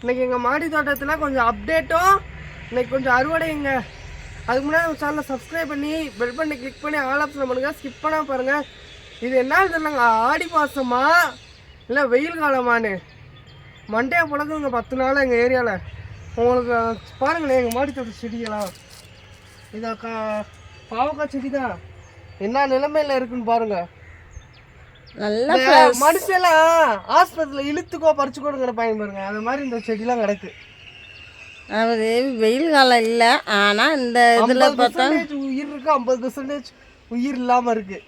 இன்னைக்கு எங்கள் மாடி தோட்டத்தில் கொஞ்சம் அப்டேட்டும் இன்னைக்கு கொஞ்சம் அறுவடைங்க. அதுக்கு முன்னாடி நம்ம சேனலை சப்ஸ்கிரைப் பண்ணி பெல் பண்ணி கிளிக் பண்ணி ஆல் ஆப்ஷன் பண்ணுங்க. ஸ்கிப் பண்ணால் பாருங்க. இது என்ன தெரியலங்க. ஆடி மாசமா? இல்லை வெயில் காலமானு மண்டே பழகுங்க பத்து நாள் எங்கள் ஏரியாவில் உங்களுக்கு பாருங்களேன் எங்கள் மாடி தோட்ட செடியெல்லாம். இதை கா பாவக்காய் செடி தான் என்ன நிலைமையில் இருக்குன்னு பாருங்கள் நல்லா மனுஷெல்லாம் ஆஸ்பத்திரியில் இழுத்துக்கோ பறிச்சுக்கோங்கிற பயன் பாருங்க. அந்த மாதிரி இந்த செடிலாம் கிடக்கு. அதாவது வெயில் காலம் இல்லை ஆனால் இந்த இதில் பார்த்தா உயிர் இருக்கு ஐம்பது பெர்சன்டேஜ் உயிர் இல்லாம இருக்கு.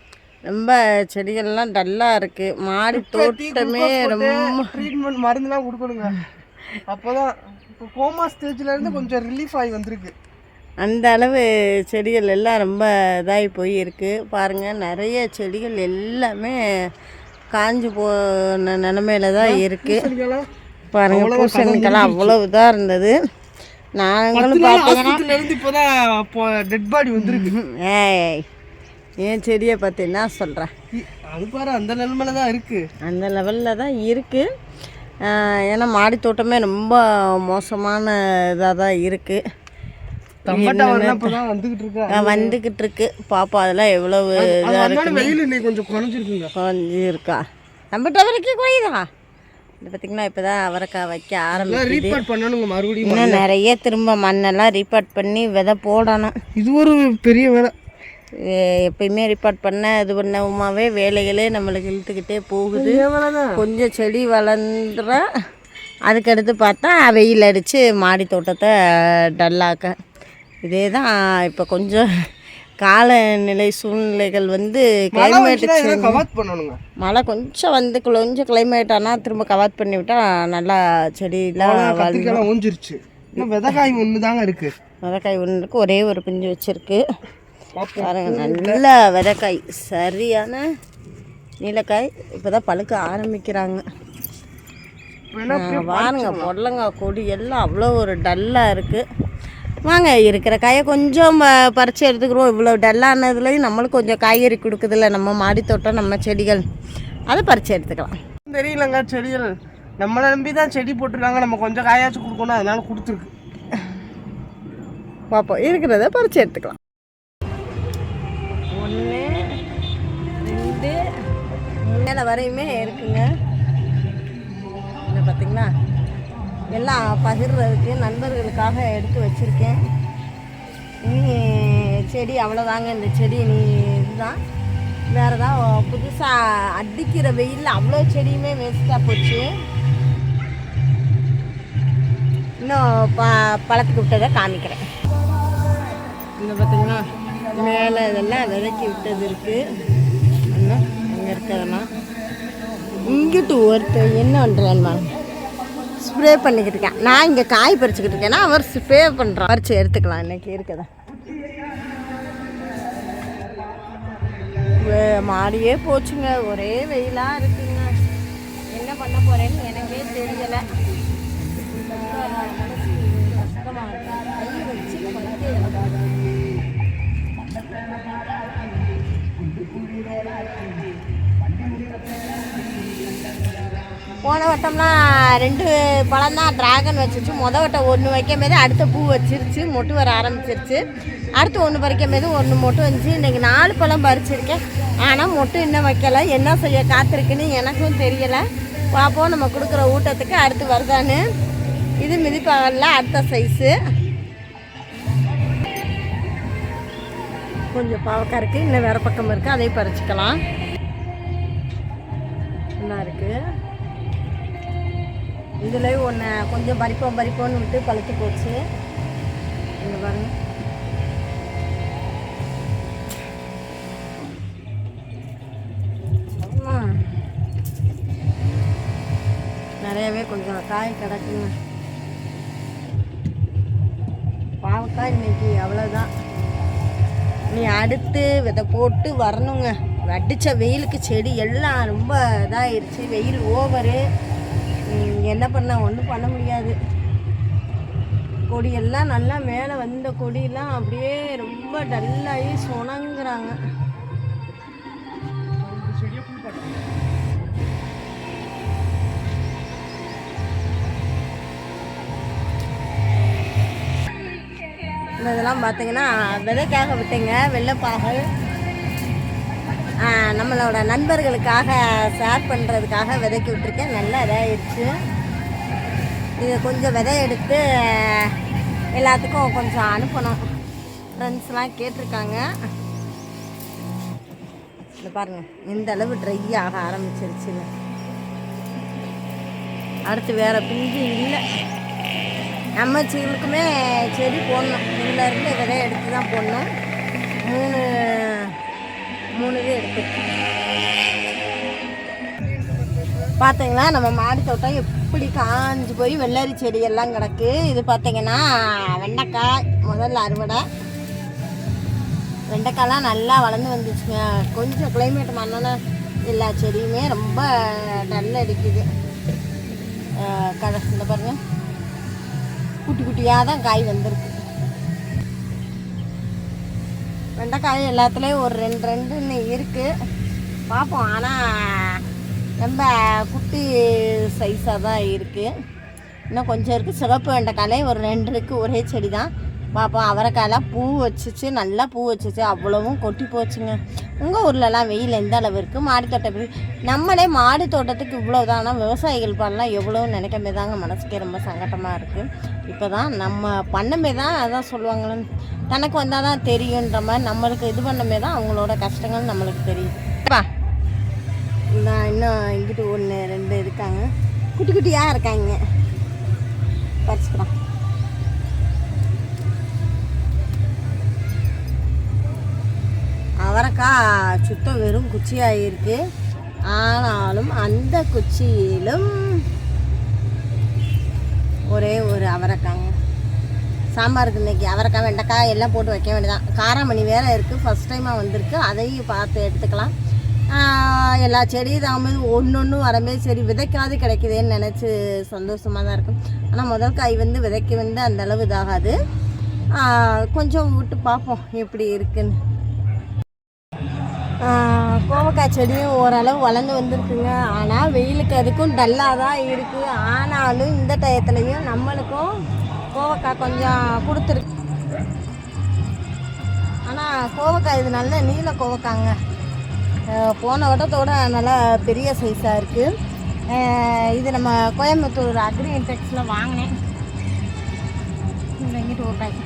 ரொம்ப செடிகள்லாம் டல்லாக இருக்குது மாடி தோட்டமே ரொம்ப ட்ரீட்மெண்ட் மருந்துலாம் கொடுக்கணுங்க. அப்போதான் இப்போ கோமா ஸ்டேஜ்ல இருந்து கொஞ்சம் ரிலீஃப் ஆகி வந்திருக்கு. அந்த அளவு செடிகள் எல்லாம் ரொம்ப இதாகி போய் இருக்கு பாருங்கள் நிறைய செடிகள் எல்லாமே காஞ்சு போன நிலமையில தான் இருக்குது பாருங்கள் பூசணிக்கெல்லாம் அவ்வளோ இதாக இருந்தது. நாங்களும் பார்த்தீங்கன்னா ஏய் என் செடியை என்ன சொல்கிறேன் அது பாரு அந்த நிலைமையில தான் இருக்கு. அந்த லெவலில் தான் இருக்குது ஏன்னா மாடி தோட்டமே ரொம்ப மோசமான இதாக தான் இருக்குது வந்துகிட்டு இருக்கா இருக்கு பாப்பா அதெல்லாம் எவ்வளவு இதாக இன்னைக்கு கொஞ்சம் குறைஞ்சிருக்குங்க. குறைஞ்சி இருக்கா நம்மகிட்ட வரைக்கும் குறையுதா? இது பார்த்திங்கன்னா இப்போ தான் அவரைக்காய் வைக்க மறுபடியும் இன்னும் நிறைய திரும்ப மண்ணெல்லாம் ரீபார்ட் பண்ணி விதை போடணும். இது ஒரு பெரிய வேலை. எப்பயுமே ரிப்போர்ட் பண்ண இது பண்ணவுமாவே வேலைகளே நம்மளுக்கு இழுத்துக்கிட்டே போகுது. கொஞ்சம் செடி வளர்ந்துற. அதுக்கடுத்து பார்த்தா வெயில் அடித்து மாடி தோட்டத்தை டல்லாக்க இதே தான் இப்போ கொஞ்சம் காலநிலை சூழ்நிலைகள் வந்து கிளைமேட் கவாத் பண்ணணுங்க. மழை கொஞ்சம் வந்து கொஞ்சம் கிளைமேட் ஆனால் திரும்ப கவாத் பண்ணி விட்டால் நல்லா செடியெலாம் ஊஞ்சிருச்சு. விதைக்காய் ஒன்று தாங்க இருக்கு. விதைக்காய் ஒன்று இருக்கு ஒரே ஒரு பிஞ்சு வச்சுருக்கு. பாருங்க நல்ல விதைக்காய் சரியான நீலக்காய். இப்போ தான் பழுக்க ஆரம்பிக்கிறாங்க பாருங்க பொடலங்காய் கொடி எல்லாம் அவ்வளோ ஒரு டல்லாக இருக்குது வாங்க இருக்கிற காயை கொஞ்சம் ப- பறிச்சு எடுத்துக்கிறோம் இவ்வளோ டல்லானதுலேயும் நம்மளுக்கு கொஞ்சம் காய்கறி கொடுக்குதுல்ல நம்ம மாடி தோட்டம் நம்ம செடிகள். அதை பறிச்சு எடுத்துக்கலாம். தெரியலங்க செடிகள். நம்மளை நம்பி தான் செடி போட்டிருக்காங்க. நம்ம கொஞ்சம் காயாச்சும் கொடுக்கணும். அதனால கொடுத்துருக்கு. பார்ப்போம் இருக்கிறத பறிச்சு எடுத்துக்கலாம். ஒன்று ரெண்டு மேலே வரையுமே இருக்குங்க. பார்த்தீங்களா எல்லாம் பகிர்றதுக்கு நண்பர்களுக்காக எடுத்து வச்சுருக்கேன். இனி செடி அவ்வளோதாங்க இந்த செடி நீ இதுதான். வேறு தான் புதுசாக அடிக்கிற வெயிலில் அவ்வளோ செடியுமே வேஸ்ட்டாக போச்சு. இன்னும் ப பழத்துக்கு விட்டதை காமிக்கிறேன். இங்கே பார்த்தீங்கன்னா மேலே இதெல்லாம் விதைக்கி விட்டது இருக்குது அண்ணா அங்கே இருக்கிறதெல்லாம். இங்கிட்டு ஒருத்தர் என்ன பண்ணுறான்னு ஸ்ப்ரே பண்ணிக்கிட்டு இருக்கேன் நான் இங்கே காய் பறிச்சுக்கிட்டு இருக்கேன்னா அவர் ஸ்ப்ரே பண்ணுறான் பறிச்சு எடுத்துக்கலாம் இன்றைக்கி இருக்குதா. மாடியே போச்சுங்க. ஒரே வெயிலாக இருக்குங்க. என்ன பண்ண போகிறேன்னு எனக்கே தெரியலை. கஷ்டமாக போன வட்டம்லாம் ரெண்டு பழம் தான் ட்ராகன் வச்சிருச்சு. முத வட்டம் ஒன்று வைக்கும் போது அடுத்த பூ வச்சிருச்சு மொட்டு வர ஆரம்பிச்சிருச்சு. அடுத்து ஒன்று பறிக்கும் போது ஒன்று மொட்டு வந்துச்சு. இன்றைக்கி நாலு பழம் பறிச்சிருக்கேன். ஆனால் மொட்டு இன்னும் வைக்கலை. என்ன செய்ய காத்திருக்குன்னு எனக்கும் தெரியலை. பார்ப்போம் நம்ம கொடுக்குற ஊட்டத்துக்கு அடுத்து வருதான்னு. இது மிதிப்பாகல அடுத்த சைஸு கொஞ்சம் பாவக்காய் இருக்குது இன்னும் வேறு பக்கம் இருக்குது அதையும் பறிச்சிக்கலாம். நல்லா இருக்குது இதுலேயும் ஒன்று கொஞ்சம் பறிப்போம் பறிப்போம்னு விட்டு பழுத்து போச்சு. இங்கே பாருங்க. ஆமா. நிறையவே கொஞ்சம் காய் கிடக்குங்க. பாவக்காய் இன்னைக்கு அவ்வளோதான் நீ அடுத்து விதை போட்டு வரணுங்க. அடித்த வெயிலுக்கு செடி எல்லாம் ரொம்ப இதாயிருச்சு. வெயில் ஓவரு. என்ன பண்ண ஒன்றும் பண்ண முடியாது. கொடியெல்லாம் நல்லா மேலே வந்த கொடியெல்லாம் அப்படியே ரொம்ப டல்லாகி சுணங்குறாங்க. இதெல்லாம் பார்த்தீங்கன்னா விதைக்காக விட்டீங்க வெள்ளைப்பாகல் நம்மளோட நண்பர்களுக்காக ஷேர் பண்ணுறதுக்காக விதைக்கு விட்டுருக்கேன். நல்லா இதாகிடுச்சு இதை கொஞ்சம் விதை எடுத்து எல்லாத்துக்கும் கொஞ்சம் அனுப்பணும். ஃப்ரெண்ட்ஸ்லாம் கேட்டிருக்காங்க. இந்த பாருங்க இந்த அளவு ட்ரை ஆக ஆரம்பிச்சிருச்சுங்க அடுத்து வேற பிஞ்சு இல்லை. நம்ம சீலுக்குமே செடி போடணும். இதுல இருந்து விதை எடுத்து தான் போடணும். மூணு மூணு இது எடுத்து பார்த்தீங்களா நம்ம மாடி தோட்டம் எப்படி காஞ்சி போய் வெள்ளரி செடி எல்லாம் கிடக்கு. இது பார்த்தீங்கன்னா வெண்டைக்காய் முதல்ல அறுவடை. வெண்டைக்காய்லாம் நல்லா வளர்ந்து வந்துச்சுங்க. கொஞ்சம் கிளைமேட் மண்ணோட எல்லா செடியுமே ரொம்ப டல் அடிக்குது. கடை இந்த பாருங்க. குட்டி குட்டியாக தான் காய் வந்திருக்கு. வெண்டைக்காய் எல்லாத்துலேயும் ஒரு ரெண்டு ரெண்டுன்னு இருக்குது பார்ப்போம் ஆனால் ரொம்ப குட்டி சைஸாக தான் இருக்குது இன்னும் கொஞ்சம் இருக்குது சிவப்பு வெண்டைக்காலே ஒரு ரெண்டு இருக்குது ஒரே செடி தான் பார்ப்போம் அவரைக்காயெல்லாம் பூ வச்சுச்சு. நல்லா பூ வச்சுச்சு. அவ்வளவும் கொட்டி போச்சுங்க. உங்கள் ஊர்லலாம் வெயில் எந்த அளவு இருக்குது மாடி தோட்டம் நம்மளே மாடி தோட்டத்துக்கு இவ்வளோ தான் ஆனால் விவசாயிகள் பண்ணலாம் எவ்வளோன்னு நினைக்கமே தாங்க. மனசுக்கே ரொம்ப சங்கட்டமாக இருக்குது இப்போ தான் நம்ம பண்ணமே தான் அதான் சொல்லுவாங்களே தனக்கு வந்தால் தான் தெரியுன்ற மாதிரி நம்மளுக்கு இது பண்ணமே தான் அவங்களோட கஷ்டங்கள் நம்மளுக்கு தெரியுது பா நான் இன்னும் இங்கிட்டு ஒன்று ரெண்டு இருக்காங்க. குட்டி குட்டியாக இருக்காங்க. பறிச்சுக்கலாம் அவரைக்காய் சுத்தம் வெறும் குச்சியாக இருக்கு ஆனாலும் அந்த குச்சியிலும் ஒரே ஒரு அவரைக்காங்க. சாம்பாருக்கு இன்னைக்கு அவரைக்காய் வெண்டைக்காய் எல்லாம் போட்டு வைக்க வேண்டியதான் காராமணி வேறு இருக்குது ஃபஸ்ட் டைமாக வந்திருக்கு. அதையும் பார்த்து எடுத்துக்கலாம். எல்லா செடியும் தாமல் ஒன்று ஒன்று வரமே சரி விதைக்காது கிடைக்குதேன்னு நினச்சி சந்தோஷமாக தான் இருக்கும். ஆனால் முதல் காய் வந்து விதைக்கு வந்து அந்த அளவு இதாகாது. கொஞ்சம் விட்டு பார்ப்போம் எப்படி இருக்குன்னு. கோவக்காய் செடியும் ஓரளவு வளர்ந்து வந்திருக்குங்க. ஆனால் வெயிலுக்கு அதுக்கும் டல்லாக தான் இருக்குது ஆனாலும் இந்த டயத்துலையும் நம்மளுக்கும் கோவக்காய் கொஞ்சம் கொடுத்துருக்கு ஆனால் கோவக்காய் இது நல்ல நீல கோவக்காங்க போன வட்டத்தோட நல்லா பெரிய சைஸாக இருக்குது இது நம்ம கோயம்புத்தூர் அக்ரி இன்டெக்ஸில் வாங்கினேன் இங்கிட்டு ஒரு காய்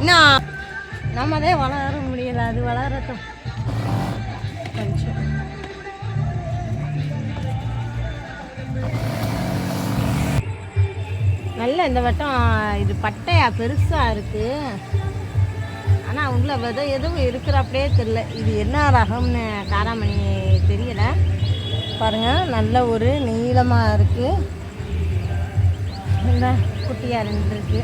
இன்னும் நம்மதே வளர முடியல அது வளரட்டும். கொஞ்சம் நல்ல இந்த வட்டம் இது பட்டையா பெருசாக இருக்குது ஆனால் உள்ள விதை எதுவும் இருக்கிறப்படியே தெரியல. இது என்ன ரகம்னு காராமணி தெரியல. பாருங்க நல்ல ஒரு நீளமாக இருக்குது இந்த குட்டியாக இருந்துருக்கு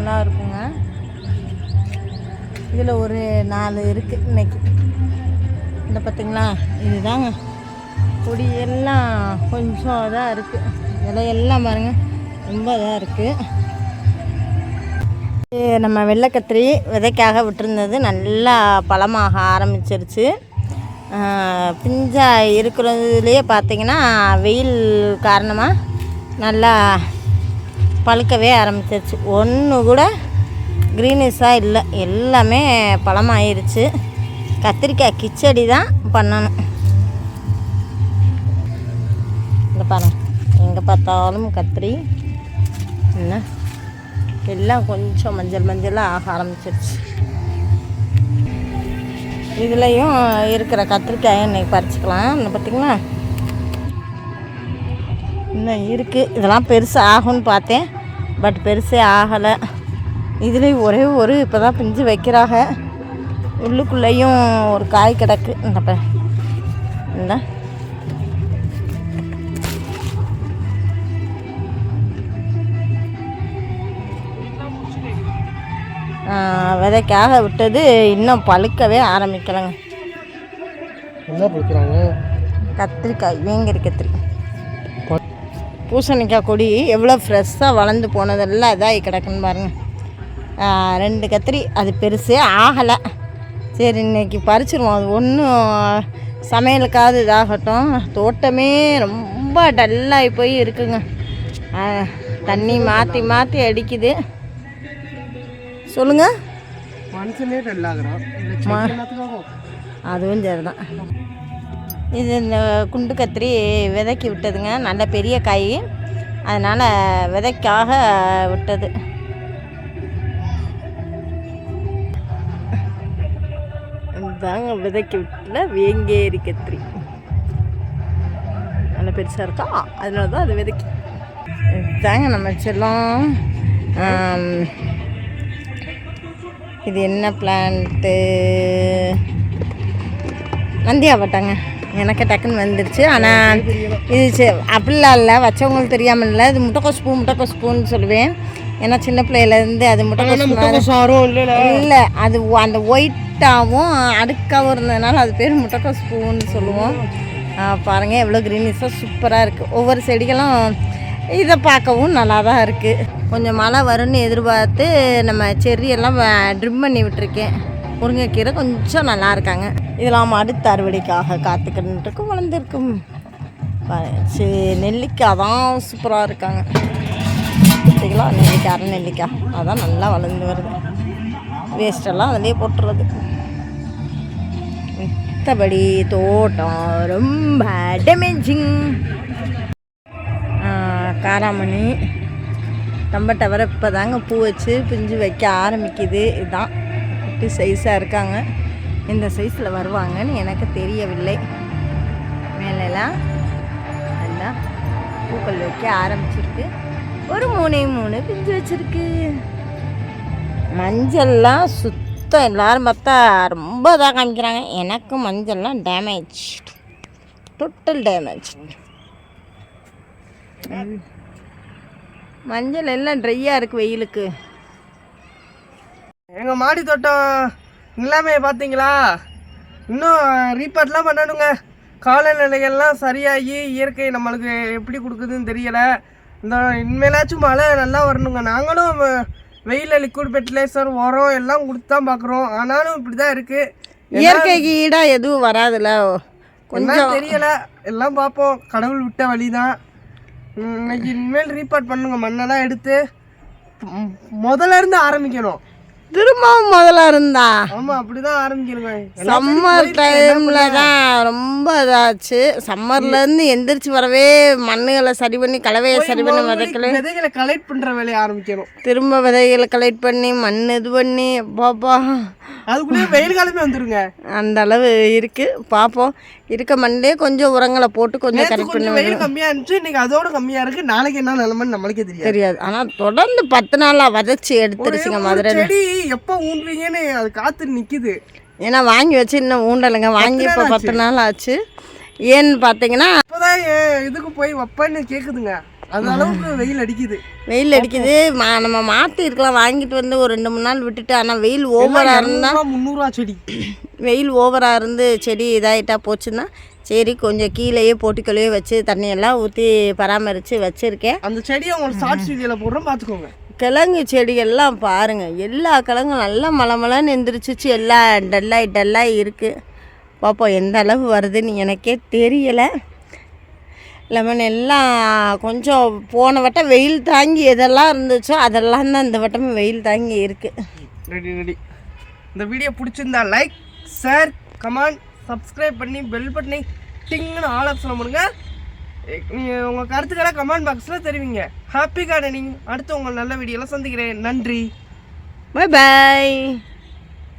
நல்லா இருக்குங்க. இதில் ஒரு நாலு இருக்குது இன்னைக்கு. இந்த பார்த்திங்களா இதுதாங்க. கொடி எல்லாம் கொஞ்சம் இதாக இருக்குது இலையெல்லாம் பாருங்கள் ரொம்ப இதாக இருக்குது இது நம்ம வெள்ளைக்கத்திரி விதைக்காக விட்டுருந்தது. நல்லா பழமாக ஆரம்பிச்சிருச்சு. பிஞ்சாக பிஞ்சா இருக்கிறதுலையே பார்த்திங்கன்னா வெயில் காரணமாக நல்லா பழுக்கவே ஆரம்பிச்சிருச்சு. ஒன்று கூட க்ரீனிஷாக இல்லை. எல்லாமே பழமாயிருச்சு. கத்திரிக்காய் கிச்சடி தான் பண்ணணும். இங்கே பாருங்க. எங்கே பார்த்தாலும் கத்திரி. என்ன? எல்லாம் கொஞ்சம் மஞ்சள் மஞ்சளாக ஆக ஆரம்பிச்சிருச்சு. இதுலேயும் இருக்கிற கத்திரிக்காயை இன்றைக்கி பறிச்சிக்கலாம். இன்னும் பார்த்திங்களா? இன்னும் இருக்குது இதெல்லாம் பெருசு ஆகும்னு பார்த்தேன். பட் பெருசே ஆகலை. இதுலேயும் ஒரே ஒரு இப்போ தான் பிஞ்சு வைக்கிறாங்க. உள்ளுக்குள்ளேயும் ஒரு காய் கிடக்கு. இந்த ஆஹ் விதைக்காக விட்டது. இன்னும் பழுக்கவே ஆரம்பிக்கலைங்க. என்ன கத்திரிக்காய் வேங்கரி கத்திரி. பூசணிக்காய் கொடி எவ்வளோ ஃப்ரெஷ்ஷாக வளர்ந்து போனதெல்லாம் இதாகி கிடக்குன்னு பாருங்க. ஆஹ் ரெண்டு கத்திரி அது பெருசே ஆகலை. சரி இன்னைக்கு பறிச்சிருவோம். அது ஒன்றும் சமையலுக்காவது இதாகட்டும். தோட்டமே ரொம்ப டல்லாகி போய் இருக்குங்க. தண்ணி மாற்றி மாற்றி அடிக்குது. சொல்லுங்கள் மனுஷனே எல்லாத்துக்காகும் அதுவும் சரிதான். இது இந்த குண்டு கத்திரி விதைக்கி விட்டதுங்க. நல்ல பெரிய காய். அதனால் விதைக்காக விட்டது. தாங்க விதைக்கி விட்டல வேங்கேரி கத்திரி. நல்ல பெருசாக இருக்கா? அதனால தான் அது விதைக்கு. தாங்க நம்ம செல்லம். இது என்ன பிளான்ட்டு நந்தியாவட்டாங்க எனக்கு டக்குன்னு வந்துருச்சு. ஆனால் இது சே- அப்படிலாம் இல்லை. வச்சவங்களுக்கு தெரியாமல் இல்லை இது முட்டைக்கோஸ் பூ முட்டைக்கோஸ் பூன்னு சொல்லுவேன். ஏன்னா சின்ன பிள்ளையிலேருந்து அது முட்டைக்கோஸ் இல்லை. அது அந்த ஒயிட்டாகவும் அடுக்காகவும் இருந்ததுனால அது பேர் முட்டைக்கோஸ் பூன்னு சொல்லுவோம். ஆ, பாருங்க எவ்வளோ க்ரீனிஷாக சூப்பராக இருக்குது ஒவ்வொரு செடிகளும் இதை பார்க்கவும் நல்லா தான் இருக்குது கொஞ்சம் மழை வரும்னு எதிர்பார்த்து நம்ம செர்ரி எல்லாம் ட்ரிம் பண்ணி விட்டுருக்கேன். முருங்கைக்கீரை கொஞ்சம் நல்லா இருக்காங்க. இதெல்லாம் அடுத்த அறுவடைக்காக காத்துக்கிட்டு வளர்ந்துருக்கும். சரி நெல்லிக்காய் தான் சூப்பராக இருக்காங்க. பார்த்திங்களா நெல்லிக்காய் அரை நெல்லிக்காய். அதான் நல்லா வளர்ந்து வருது. வேஸ்டெல்லாம் அதிலே போட்டுறது. மற்றபடி தோட்டம் ரொம்ப டேமேஜிங் காராமணி ரொம்ப டவர இப்போ தாங்க பூ வச்சு பிஞ்சு வைக்க ஆரம்பிக்குது. இதுதான் குட்டி சைஸாக இருக்காங்க. இந்த சைஸில் வருவாங்கன்னு எனக்கு தெரியவில்லை. மேலெல்லாம் எல்லாம் பூக்கள் வைக்க ஆரம்பிச்சிருக்கு. ஒரு மூணே மூணு பிஞ்சு வச்சுருக்கு. மஞ்சள்லாம் சுத்தம் எல்லோரும் பார்த்தா ரொம்ப இதாக காமிக்கிறாங்க. எனக்கு மஞ்சள்லாம் டேமேஜ் டோட்டல் டேமேஜ் மஞ்சள் எல்லாம் ட்ரையாக இருக்குது வெயிலுக்கு. எங்க மாடி தோட்டம் நிலைமையை பார்த்தீங்களா? இன்னும் ரீபார்ட்லாம் பண்ணணுங்க. காலநிலைகள்லாம் சரியாகி இயற்கை நம்மளுக்கு எப்படி கொடுக்குதுன்னு தெரியல. இந்த இனிமேலாச்சும் மழை நல்லா வரணுங்க. நாங்களும் வெயில்ல லிக்விட் ஃபெர்டிலைசர் உரம் எல்லாம் கொடுத்து தான் பார்க்குறோம். ஆனாலும் இப்படி தான் இருக்கு இயற்கைக்கு ஈடாக எதுவும் வராதுல்ல. கொஞ்சம் தெரியல. எல்லாம் பார்ப்போம். கடவுள் விட்ட வழி தான் இன்னைக்கு இனிமேல் ரீபார்ட் பண்ணுங்க. மண்ணெல்லாம் எடுத்து முதல்ல இருந்து ஆரம்பிக்கணும். திரும்பவும் முதல்ல இருந்தா. ஆமா அப்படிதான் ஆரம்பிக்கணுங்க சம்மர் டைமில் தான் ரொம்ப இதாச்சு. சம்மர்லேருந்து எந்திரிச்சு வரவே மண்ணுகளை சரி பண்ணி கலவையை சரி பண்ணி விதைக்கல. விதைகளை கலெக்ட் பண்ற வேலையை ஆரம்பிக்கணும். திரும்ப விதைகளை கலெக்ட் பண்ணி மண் இது பண்ணி பாப்பா அதுக்குள்ளேயே வெயில் காலமே வந்துருங்க. அந்த அளவு இருக்குது பார்ப்போம் இருக்க மண்ணிலே கொஞ்சம் உரங்களை போட்டு கொஞ்சம் கரெக்ட் பண்ணி வெயில் கம்மியா இருந்துச்சு. இன்னைக்கு அதோட கம்மியா இருக்கு. நாளைக்கு என்ன நிலைமைன்னு நம்மளுக்கே தெரியாது. தெரியாது. ஆனால் தொடர்ந்து பத்து நாளாக விதைச்சி எடுத்துருச்சுங்க மதுரை செடி எப்போ ஊன்றீங்கன்னு அது காத்து நிக்குது. ஏன்னா வாங்கி வச்சு இன்னும் ஊண்டலைங்க. வாங்கி இப்போ பத்து நாள் ஆச்சு. ஏன்னு பார்த்தீங்கன்னா இப்போதான் இதுக்கு போய் வைப்பேன்னு கேக்குதுங்க. அந்த அளவுக்கு வெயில் அடிக்குது. வெயில் அடிக்குது. மா நம்ம மாற்றி இருக்கலாம். வாங்கிட்டு வந்து ஒரு ரெண்டு மூணு நாள் விட்டுட்டு ஆனால் வெயில் ஓவராக இருந்தால் முந்நூறுவா செடி. வெயில் ஓவராக இருந்து செடி இதாகிட்டா போச்சுன்னா சரி கொஞ்சம் கீழேயே போட்டிக்குள்ளேயே வச்சு தண்ணியெல்லாம் ஊற்றி பராமரித்து வச்சுருக்கேன். அந்த செடியை உங்களுக்கு ஷார்ட்ஸ் வீடியோல போடுறோம் பாத்துக்கோங்க. கிழங்கு செடிகள்லாம் பாருங்கள் எல்லா கிழங்கும் நல்லா மலமலன்னு எந்திரிச்சிச்சு. எல்லா டல்லாகி டல்லாகி இருக்குது பார்ப்போம் எந்த அளவு வருதுன்னு எனக்கே தெரியலை. லெமன் எல்லாம் கொஞ்சம் போன வட்டம் வெயில் தாங்கி எதெல்லாம் இருந்துச்சோ அதெல்லாம் தான் இந்த வட்டமும் வெயில் தாங்கி இருக்குது ரெடி ரெடி இந்த வீடியோ பிடிச்சிருந்தா லைக் ஷேர் கமெண்ட் சப்ஸ்கிரைப் பண்ணி பெல் பட்டனை டிங்னு ஆல் ஆப்ஷன் பண்ணுங்க நீங்கள் உங்கள் கருத்துக்களை கமெண்ட் பாக்ஸில் தெரிவிங்க. ஹாப்பி கார்டனிங் அடுத்து உங்கள் நல்ல வீடியோவில் சந்திக்கிறேன். நன்றி. Bye bye